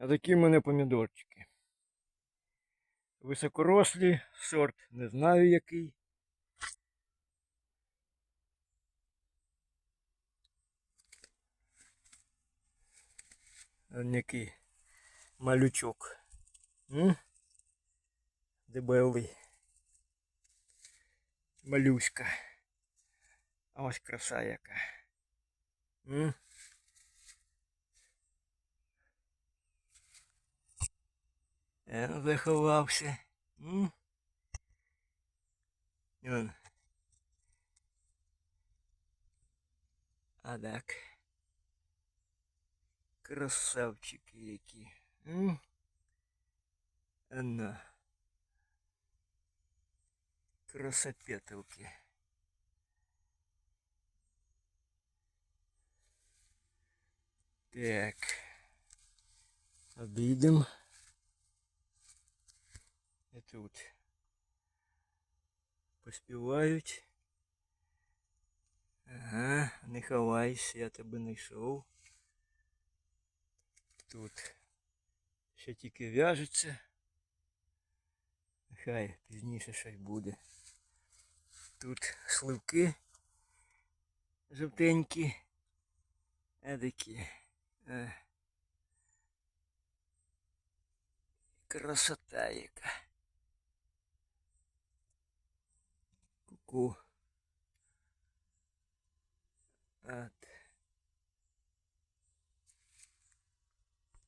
А такі в мене помідорчики. Високорослі, сорт не знаю який. Он який малючок. М? Дебелий. Малюська. А ось краса яка. М? Заховався. М? Он. А так. Красавчики які. М? Красопетовки. Так. Обійдемо. Тут. Поспівають. Ага, не ховайся, я тебе знайшов. Тут ще тільки в'яжеться. Хай пізніше щось буде. Тут сливки жовтенькі. Едикі. Е. Красота яка. Ку-ку. А